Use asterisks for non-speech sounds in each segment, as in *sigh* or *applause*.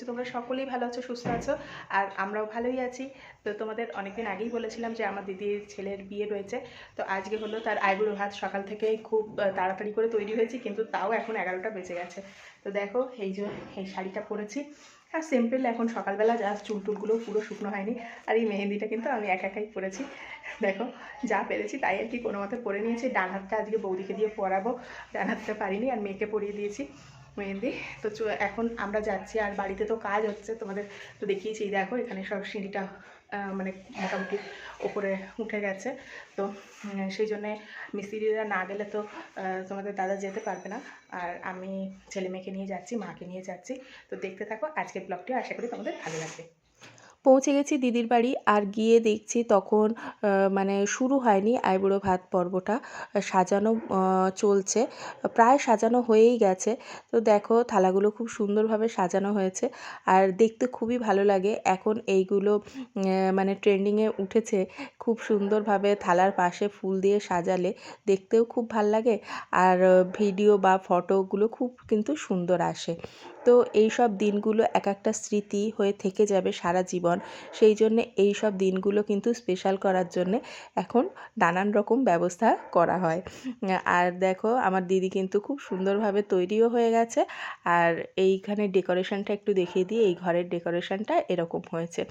করছি তোমরা সকলেই ভালো আছো, সুস্থ আছো, আর আমরাও ভালোই আছি। তো তোমাদের অনেকদিন আগেই বলেছিলাম যে আমার দিদির ছেলের বিয়ে রয়েছে। তো আজকে হলো তার আইবুড়ো ভাত, সকাল থেকেই খুব তাড়াতাড়ি করে তৈরি হয়েছে, কিন্তু তাও এখন এগারোটা বেজে গেছে। তো দেখো, এই যে, এই শাড়িটা পরেছি। আর সিম্পল এখন সকালবেলা যা চুল টুলগুলো পুরো শুকনো হয়নি, আর এই মেহেন্দিটা কিন্তু আমি একা একাই পরেছি। দেখো, যা পেরেছি তাই আর কি কোনো মতে পরে নিয়েছি। ডান হাতটা আজকে বৌদিকে দিয়ে পরাবো, ডান হাতটা পারিনি, আর মেয়েকে পরিয়ে দিয়েছি। মেহেন্দি। তো এখন আমরা যাচ্ছি আর বাড়িতে তো কাজ হচ্ছে। তোমাদের তো দেখিয়েছি দেখো এখানে সব সিঁড়িটা মানে মোটামুটি ওপরে উঠে গেছে। তো সেই জন্যে মিস্ত্রিরা না গেলে তো তোমাদের দাদা যেতে পারবে না। আর আমি ছেলে মেয়েকে নিয়ে যাচ্ছি, মাকে নিয়ে যাচ্ছি। তো দেখতে থাকো, আজকের ব্লগটি আশা করি তোমাদের ভালো লাগবে। পৌঁছে গেছি দিদির বাড়ি আর গিয়ে দেখছি তখন মানে শুরু হয়নি আইবুড়ো ভাত পর্বটা, সাজানো চলছে, প্রায় সাজানো হয়েই গেছে। তো দেখো থালাগুলো খুব সুন্দরভাবে সাজানো হয়েছে আর দেখতে খুবই ভালো লাগে। এখন এইগুলো মানে ট্রেন্ডিংয়ে উঠেছে খুব সুন্দরভাবে থালার পাশে ফুল দিয়ে সাজালে দেখতেও খুব ভালো লাগে। আর ভিডিও বা ফটোগুলো খুব কিন্তু সুন্দর আসে। তো এই সব দিনগুলো এক একটা স্মৃতি হয়ে থেকে যাবে সারা জীবন। সেই জন্যে এই সব দিনগুলো কিন্তু স্পেশাল করার জন্যে এখন নানান রকম ব্যবস্থা করা হয়। আর দেখো, আমার দিদি কিন্তু খুব সুন্দরভাবে তৈরিও হয়ে গেছে। আর এইখানে ডেকোরেশনটা একটু দেখিয়ে দিই, এই ঘরের ডেকোরেশনটা এরকম হয়েছে।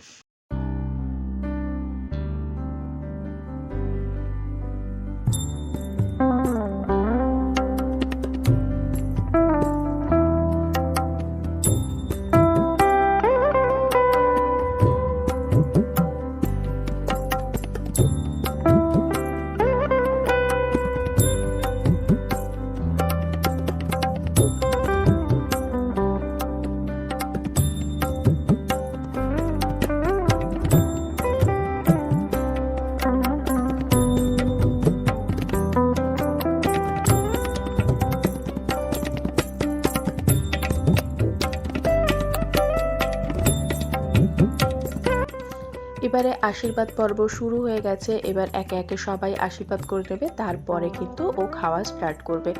এবারে আশীর্বাদ পর্ব শুরু হয়ে গেছে। এবার একে একে সবাই আশীর্বাদ করে নেবে, তারপরে কিন্তু ও খাওয়া স্টার্ট করবে।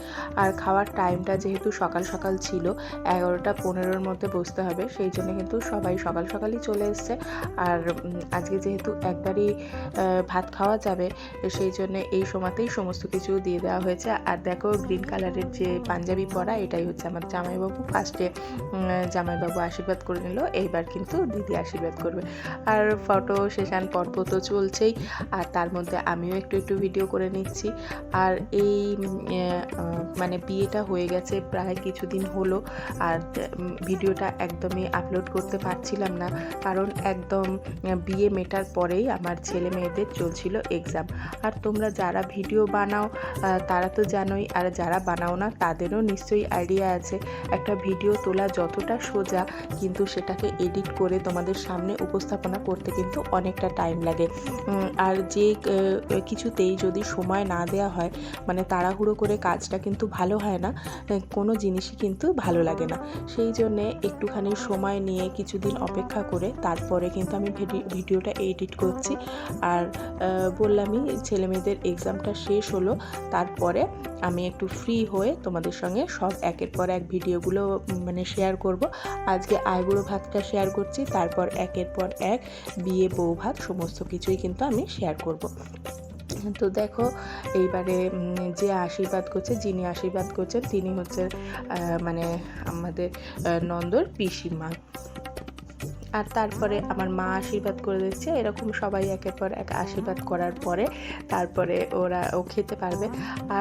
আর খাওয়ার টাইমটা যেহেতু সকাল সকাল ছিল, এগারোটা পনেরোর মধ্যে বসতে হবে, সেই জন্য কিন্তু সবাই সকাল সকালই চলে এসছে। আর আজকে যেহেতু একবারই ভাত খাওয়া যাবে, সেই জন্য এই সময়তেই সমস্ত কিছু দিয়ে দেওয়া হয়েছে। আর দেখো গ্রিন কালারের যে পাঞ্জাবি পরা, এটাই হচ্ছে আমার জামাইবাবু। ফার্স্টে জামাইবাবু আশীর্বাদ করে নিল, এইবার কিন্তু দিদি আশীর্বাদ করবে। আর ফটো সেশন পর্ব তো চলছেই, আর তার মধ্যে আমিও একটু একটু ভিডিও করে নিচ্ছি। আর এই মানে বিয়েটা হয়ে গেছে প্রায় কিছুদিন হলো, আর ভিডিওটা একদমই আপলোড করতে পারছিলাম না। কারণ একদম বিয়ে মেটার পরেই আমার ছেলে মেয়েদের চলছিল এক্সাম আর তোমরা যারা ভিডিও বানাও তারা তো জানোই, আর যারা বানাও না, তাদেরও নিশ্চয়ই আইডিয়া আছে। একটা ভিডিও তোলা যতটা সোজা, কিন্তু সেটাকে এডিট করে তোমাদের সামনে উপস্থাপনা করতে কিন্তু অনেকটা টাইম লাগে। আর যে কিছুতেই যদি সময় না দেওয়া হয় মানে তাড়াহুড়ো করে কাজটা কিন্তু ভালো হয় না কোনো জিনিসই কিন্তু ভালো লাগে না। সেই জন্যে একটুখানি সময় নিয়ে কিছুদিন অপেক্ষা করে, তারপরে কিন্তু আমি ভিডি- ভিডিওটা এডিট করছি। আর বললামই ছেলে মেয়েদের এক্সামটা শেষ হলো, তারপরে আমি একটু ফ্রি হয়ে তোমাদের সঙ্গে সব একের পর এক ভিডিওগুলো মানে শেয়ার করব। আজকে আইবুড়ো ভাতটা শেয়ার করছি, তারপর একের পর এক বিয়ে বউ ভাত, সমস্ত কিছুই কিন্তু আমি শেয়ার করব। তো দেখো, এইবারে যে আশীর্বাদ করছে, যিনি আশীর্বাদ করছেন, তিনি হচ্ছে মানে আমাদের নন্দর পিসিমা। আর তারপরে আমার মা আশীর্বাদ করে দিচ্ছে, এরকম সবাই একের পর এক আশীর্বাদ করার পরে, তারপরে ওরা, ও খেতে পারবে।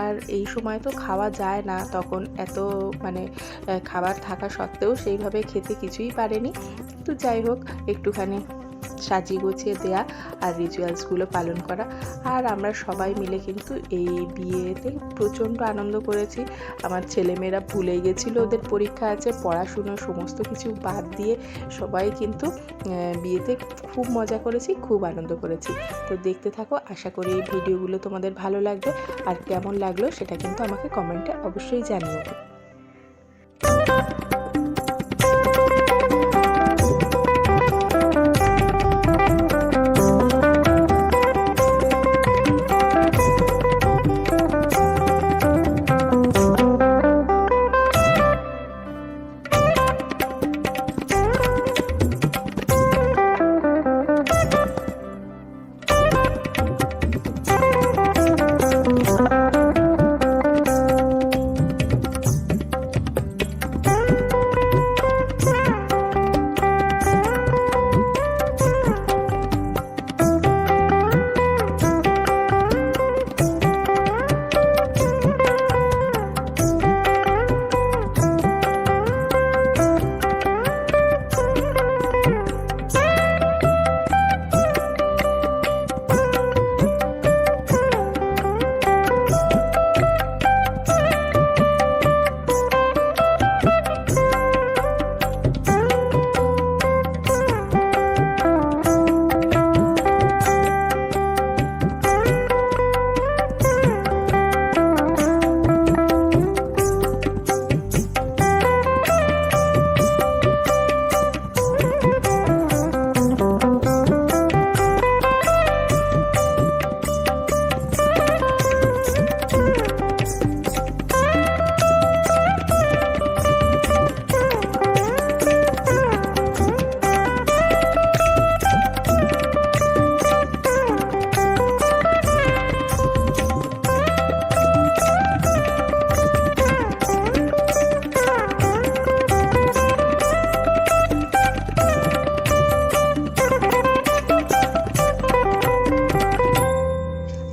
আর এই সময় তো খাওয়া যায় না, তখন এত মানে খাবার থাকা সত্ত্বেও সেইভাবে খেতে কিছুই পারেনি। তো যাই হোক, একটুখানি সাজিয়ে গুছিয়ে দেয়া আর রিচুয়ালসগুলো পালন করা। আর আমরা সবাই মিলে কিন্তু এই বিয়েতে প্রচণ্ড আনন্দ করেছি। আমার ছেলেমেয়েরা ভুলে গেছিল, ওদের পরীক্ষা আছে, পড়াশুনো সমস্ত কিছু বাদ দিয়ে সবাই কিন্তু বিয়েতে খুব মজা করেছি, খুব আনন্দ করেছি। তো দেখতে থাকো, আশা করি এই ভিডিওগুলো তোমাদের ভালো লাগবে। আর কেমন লাগল সেটা কিন্তু আমাকে কমেন্টে অবশ্যই জানিয়ে জানিও।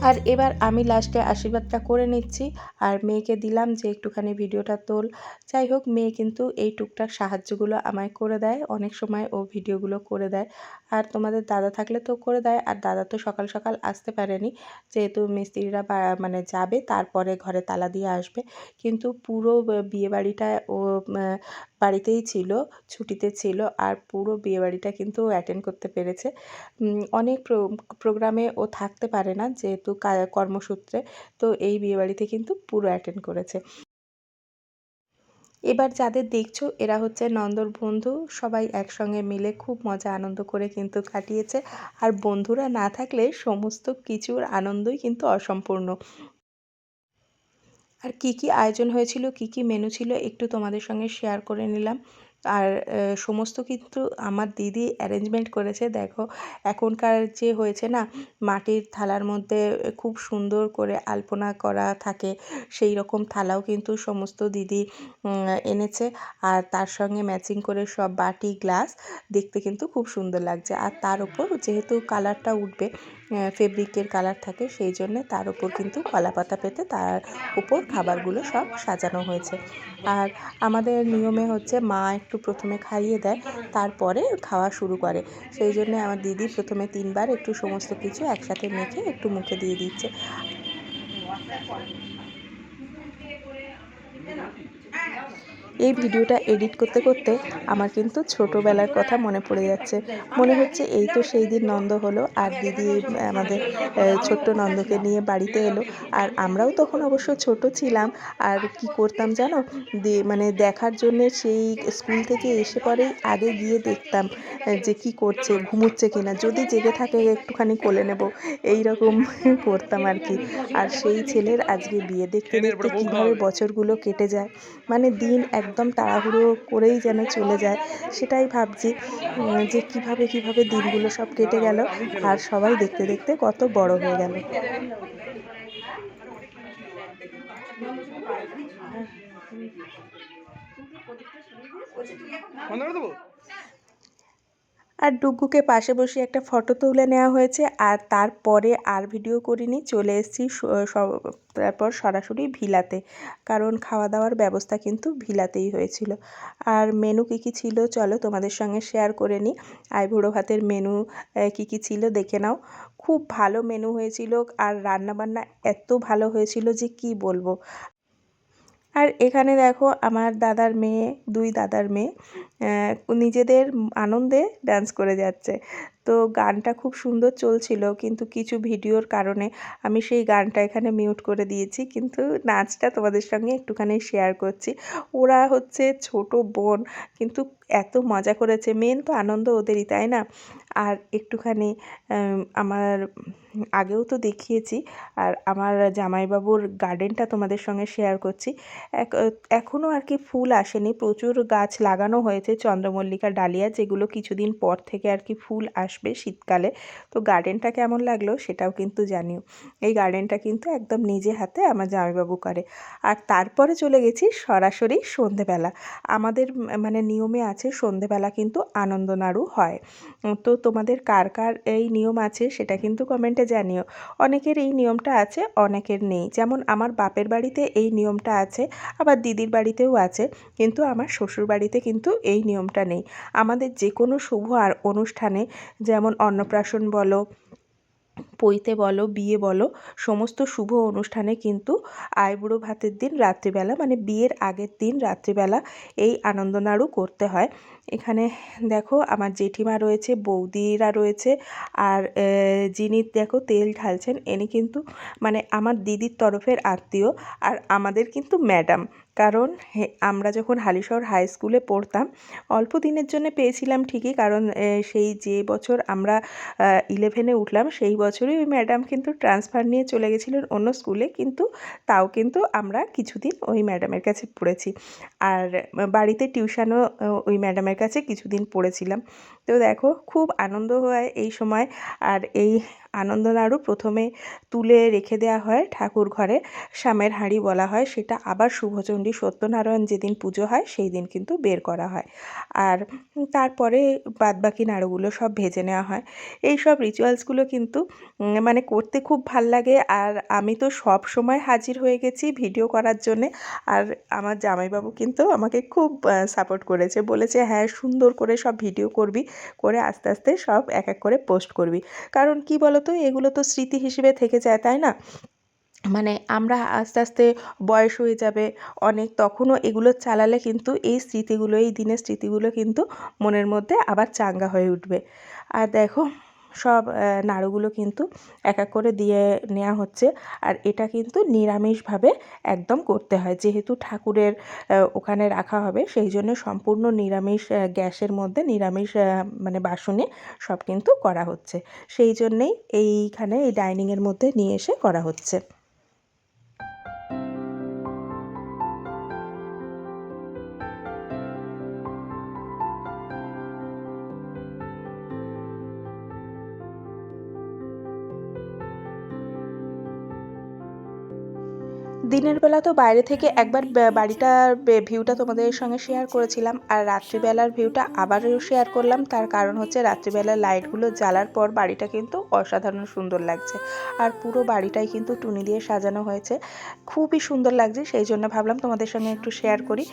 আর এবার আমি লাস্টে আশীর্বাদটা করে নিচ্ছি। আর মেয়েকে দিলাম যে একটুখানি ভিডিওটা তোল। যাই হোক, মেয়ে কিন্তু এই টুকটাক সাহায্যগুলো আমায় করে দেয়। অনেক সময় ও ভিডিওগুলো করে দেয়। আর তোমাদের দাদা থাকলে তো করে দেয়। আর দাদা তো সকাল সকাল আসতে পারেনি। যেহেতু মিস্ত্রিরা মানে যাবে, তারপরে ঘরে তালা দিয়ে আসবে। কিন্তু পুরো বিয়ে বাড়িটা ও বাড়িতেই ছিল, ছুটিতে ছিল। আর পুরো বিয়ে বাড়িটা কিন্তু অ্যাটেন্ড করতে পেরেছে। অনেক প্রোগ্রামে ও থাকতে পারে না। যেহেতু কর্মসূত্রে। তো এই বিয়েবাড়িতে কিন্তু পুরো অ্যাটেন্ড করেছে। এবার যাদের দেখছ, এরা হচ্ছে নন্দর বন্ধু। সবাই একসঙ্গে মিলে খুব মজা, আনন্দ করে কিন্তু কাটিয়েছে। আর বন্ধুরা না থাকলে সমস্ত কিছুর আনন্দই কিন্তু অসম্পূর্ণ। আর কি কি আয়োজন হয়েছিল, কি কি মেনু ছিল, একটু তোমাদের সঙ্গে শেয়ার করে নিলাম। আর সমস্ত কিন্তু আমার দিদি অ্যারেঞ্জমেন্ট করেছে। দেখো, এখনকার যে হয়েছে না, মাটির থালার মধ্যে খুব সুন্দর করে আলপনা করা থাকে, সেই রকম থালাও কিন্তু সমস্ত দিদি এনেছে। আর তার সঙ্গে ম্যাচিং করে সব বাটি গ্লাস দেখতে কিন্তু খুব সুন্দর লাগছে। আর তার উপর যেহেতু কালারটা উঠবে ফেব্রিকের কালার থাকে, সেই জন্যে তার উপর কিন্তু কলা পাতা পেতে তার উপর খাবারগুলো সব সাজানো হয়েছে। আর আমাদের নিয়মে হচ্ছে মা একটু প্রথমে খাইয়ে দেয়, তারপরে খাওয়া শুরু করে। সেই জন্যে আমার দিদি প্রথমে তিনবার একটু সমস্ত কিছু একসাথে মেখে একটু মুখে দিয়ে দিচ্ছে। এই ভিডিওটা এডিট করতে করতে আমার কিন্তু ছোটোবেলার কথা মনে পড়ে যাচ্ছে। মনে হচ্ছে এই তো সেই দিন নন্দ হলো আর দিদি আমাদের ছোট্ট নন্দকে নিয়ে বাড়িতে এলো। আর আমরাও তখন অবশ্য ছোট ছিলাম। আর কি করতাম জানো? দিয়ে মানে দেখার জন্য সেই স্কুল থেকে এসে পরেই আগে গিয়ে দেখতাম যে কি করছে ঘুমোচ্ছে কিনা। যদি জেগে থাকে একটুখানি কোলে নেব। এই রকম *laughs* করতাম আর কি। আর সেই ছেলের আজকে বিয়ে দেখতে দেখতে কীভাবে বছরগুলো কেটে যায়। মানে দিন একদম তাড়াহুড়ো করেই যেন চলে যায় সেটাই ভাবছি যে কীভাবে কীভাবে দিনগুলো সব কেটে গেল আর সবাই দেখতে দেখতে কত বড় হয়ে গেল। বন্ধ দেবো? আর ডুগ্গুকে পাশে বসিয়ে একটা ফটো তুলে নেওয়া হয়েছে আর তারপরে আর ভিডিও করিনি, চলে এসেছি তারপর সরাসরি ভিলাতে। কারণ খাওয়া দাওয়ার ব্যবস্থা কিন্তু ভিলাতেই হয়েছিল। আর মেনু কী কী ছিল চলো তোমাদের সঙ্গে শেয়ার করে নিই। আইবুড়ো ভাতের মেনু কী কী ছিল দেখে নাও। খুব ভালো মেনু হয়েছিল আর রান্নাবান্না এত ভালো হয়েছিল যে কি বলব। আর এখানে দেখো আমার দাদার মেয়ে, দুই দাদার মেয়ে নিজেদের আনন্দে ডান্স করে যাচ্ছে। তো গানটা খুব সুন্দর চলছিল, কিন্তু কিছু ভিডিওর কারণে আমি সেই গানটা এখানে মিউট করে দিয়েছি, কিন্তু নাচটা তোমাদের সঙ্গে একটুখানি শেয়ার করছি। ওরা হচ্ছে ছোট বোন, কিন্তু এত মজা করেছে। মেন তো আনন্দ ওদেরই, তাই না? আর একটুখানি আমার আগেও তো দেখিয়েছি। আর আমার জামাইবাবুর গার্ডেনটা তোমাদের সঙ্গে শেয়ার করছি। এক এখনও আর কি ফুল আসেনি। প্রচুর গাছ লাগানো হয়েছে চন্দ্রমল্লিকা ডালিয়া, যেগুলো কিছুদিন পর থেকে আর কি ফুল আসবে শীতকালে। তো গার্ডেনটা কেমন লাগল সেটাও কিন্তু জানিও। এই গার্ডেনটা কিন্তু একদম নিজে হাতে আমার জামাইবাবু করে। আর তারপরে চলে গেছি সরাসরি সন্ধেবেলা। আমাদের মানে নিয়মে আছে, সন্ধেবেলা কিন্তু আনন্দ নাড়ু হয়। তো তোমাদের কার কার এই নিয়ম আছে সেটা কিন্তু কমেন্টে জানিও। অনেকের এই নিয়মটা আছে, অনেকের নেই। যেমন আমার বাপের বাড়িতে এই নিয়মটা আছে, আবার দিদির বাড়িতেও আছে, কিন্তু আমার শ্বশুর বাড়িতে কিন্তু এই নিয়মটা নেই। আমাদের যে কোনো শুভ আর অনুষ্ঠানে যেমন অন্নপ্রাশন বলো পৈতে বলো, বিয়ে বলো, সমস্ত শুভ অনুষ্ঠানে কিন্তু আইবুড়ো ভাতের দিন রাত্রিবেলা মানে বিয়ের আগের দিন রাত্রিবেলা এই আনন্দনাড়ু করতে হয়। এখানে দেখো আমার জেঠিমা রয়েছে, বৌদিরা রয়েছে, আর যিনি দেখো তেল ঢালছেন ইনি কিন্তু মানে আমার দিদির তরফের আত্মীয়, আর আমাদের কিন্তু ম্যাডাম। কারণ আমরা যখন হালিশহর হাই স্কুলে পড়তাম, অল্প দিনের জন্য পেয়েছিলাম ঠিকই কারণ সেই যে বছর আমরা ইলেভেনে উঠলাম, সেই বছরই ওই ম্যাডাম কিন্তু ট্রান্সফার নিয়ে চলে গেছিলেন অন্য স্কুলে কিন্তু তাও কিন্তু আমরা কিছুদিন ওই ম্যাডামের কাছে পড়েছি। আর বাড়িতে টিউশনও ওই ম্যাডামের কাছে কিছুদিন পড়েছিলাম। তো দেখো, খুব আনন্দ হয় এই সময়। আর এই আনন্দ নাড়ু প্রথমে তুলে রেখে দেওয়া হয় ঠাকুর ঘরে। শ্যামের হাঁড়ি বলা হয়, সেটা আবার শুভচণ্ডী সত্যনারায়ণ যেদিন পুজো হয়, সেই দিন কিন্তু বের করা হয়। আর তারপরে বাদবাকি নাড়ুগুলো সব ভেজে নেওয়া হয়। এই সব রিচুয়ালসগুলো কিন্তু মানে করতে খুব ভালো লাগে। আর আমি তো সব সময় হাজির হয়ে গেছি ভিডিও করার জন্যে। আর আমার জামাইবাবু কিন্তু আমাকে খুব সাপোর্ট করেছে। বলেছে হ্যাঁ সুন্দর করে সব ভিডিও করবি, করে আস্তে আস্তে সব এক এক করে পোস্ট করবি। কারণ কি বলতো এগুলো তো স্মৃতি হিসেবে থেকে যায়, তাই না? মানে আমরা আস্তে আস্তে বয়স হয়ে যাবে, অনেক তখনও এগুলো চালালে কিন্তু এই স্মৃতিগুলো, এই দিনের স্মৃতিগুলো কিন্তু মনের মধ্যে আবার চাঙ্গা হয়ে উঠবে। আর দেখো সব নাড়ুগুলো কিন্তু এক এক করে দিয়ে নেওয়া হচ্ছে। আর এটা কিন্তু নিরামিষভাবে একদম করতে হয়। যেহেতু ঠাকুরের ওখানে রাখা হবে, সেই জন্য সম্পূর্ণ নিরামিষ গ্যাসের মধ্যে নিরামিষ মানে বাসনে সব কিন্তু করা হচ্ছে। সেই জন্যেই এইখানে এই ডাইনিংয়ের মধ্যে নিয়ে এসে করা হচ্ছে। দিনের বেলা তো বাইরে থেকে একবার বাড়িটার ভিউটা তোমাদের সঙ্গে শেয়ার করেছিলাম। আর রাত্রিবেলার ভিউটা আবারও শেয়ার করলাম। তার কারণ হচ্ছে রাত্রিবেলার লাইটগুলো জ্বালার পর বাড়িটা কিন্তু অসাধারণ সুন্দর লাগছে। আর পুরো বাড়িটাই কিন্তু টুনি দিয়ে সাজানো হয়েছে। খুবই সুন্দর লাগছে, সেই জন্য ভাবলাম তোমাদের সঙ্গে একটু শেয়ার করি।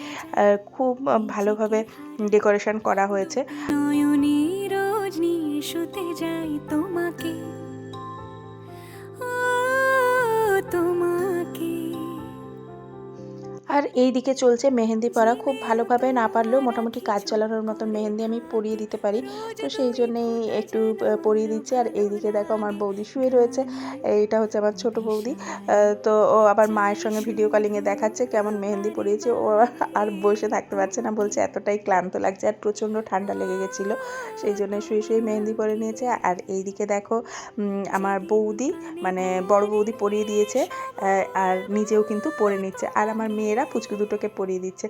খুব ভালোভাবে ডেকোরেশন করা হয়েছে। যাই তোমাকে। এই দিকে চলছে মেহেন্দি পরা। খুব ভালোভাবে না পারলেও মোটামুটি কাজ চালানোর মতন মেহেন্দি আমি পরিয়ে দিতে পারি। তো সেই জন্যেই একটু পরিয়ে দিচ্ছি। আর এই দিকে দেখো আমার বৌদি শুয়ে রয়েছে। এইটা হচ্ছে আমার ছোট বৌদি। তো ও আবার মায়ের সঙ্গে ভিডিও কলিংয়ে দেখাচ্ছে কেমন মেহেন্দি পরিয়েছে। ও আর বসে থাকতে পারছে না। বলছে, এতটাই ক্লান্ত লাগছে আর প্রচণ্ড ঠান্ডা লেগে গেছিল। সেই জন্য শুয়ে শুয়ে মেহেন্দি পরে নিয়েছে। আর এই দিকে দেখো আমার বৌদি মানে বড় বৌদি পরিয়ে দিয়েছে। আর নিজেও কিন্তু পরে নিচ্ছে। আর আমার মেয়েরা পুচকু দুটোকে পরিয়ে দিচ্ছে।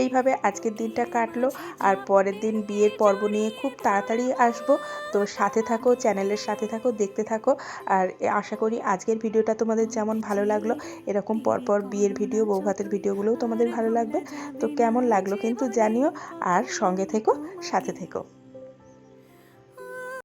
এইভাবে আজকের দিনটা কাটলো আর পরের দিন বিয়ের পর্ব নিয়ে খুব তাড়াতাড়ি আসব। তো সাথে থাকো, চ্যানেলের সাথে থাকো, দেখতে থাকো। আর আশা করি আজকের ভিডিওটা তোমাদের যেমন ভালো লাগল, এরকম পরপর বিয়ের ভিডিও বৌভাতের ভিডিওগুলোও তোমাদের ভালো লাগবে। তো কেমন লাগল কিন্তু জানিও। আর সঙ্গে থেকো, সাথে থেকো।